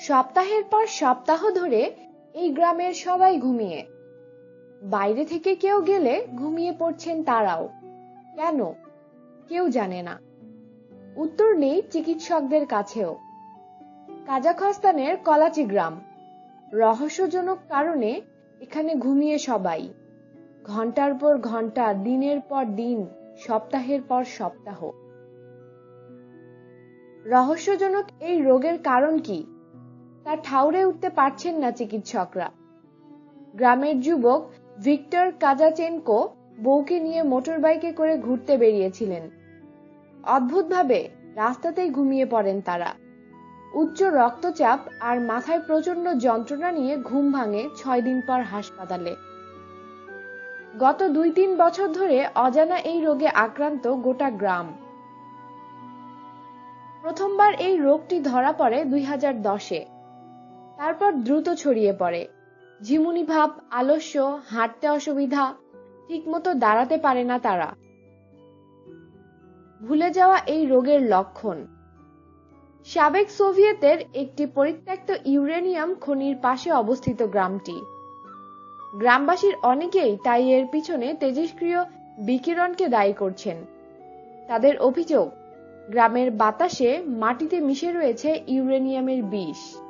সপ্তাহের পর সপ্তাহ ধরে এই গ্রামের সবাই ঘুমিয়ে। বাইরে থেকে কেউ গেলে ঘুমিয়ে পড়ছেন তারাও। কেন? কেউ জানে না। উত্তর নেই চিকিৎসকদের কাছেও। কাজাখস্তানের কলাচি গ্রাম। রহস্যজনক কারণে এখানে ঘুমিয়ে সবাই। ঘণ্টার পর ঘণ্টা, দিনের পর দিন, সপ্তাহের পর সপ্তাহ। রহস্যজনক এই রোগের কারণ কি? তা ঠাউরে উঠতে পারছেন না চিকিৎসকরা। গ্রামের যুবক ভিক্টর কাজাচেনকো বউকে নিয়ে মোটরবাইকে করে ঘুরতে বেরিয়েছিলেন। অদ্ভুতভাবে রাস্তাতেই ঘুমিয়ে পড়েন তারা। উচ্চ রক্তচাপ আর মাথায় প্রচণ্ড যন্ত্রণা নিয়ে ঘুম ভাঙে ছয় দিন পর হাসপাতালে। গত দুই তিন বছর ধরে অজানা এই রোগে আক্রান্ত গোটা গ্রাম। প্রথমবার এই রোগটি ধরা পড়ে দুই হাজার দশে। তারপর দ্রুত ছড়িয়ে পড়ে। ঝিমুনি ভাব, আলস্য, হাঁটতে অসুবিধা, ঠিকমতো দাঁড়াতে পারে না তারা। ভুলে যাওয়া এই রোগের লক্ষণ। সাবেক সোভিয়েতের একটি পরিত্যক্ত ইউরেনিয়াম খনির পাশে অবস্থিত গ্রামটি। গ্রামবাসীর অনেকেই তাই এর পিছনে তেজস্ক্রিয় বিকিরণকে দায়ী করছেন। তাদের অভিযোগ, গ্রামের বাতাসে মাটিতে মিশে রয়েছে ইউরেনিয়ামের বিষ।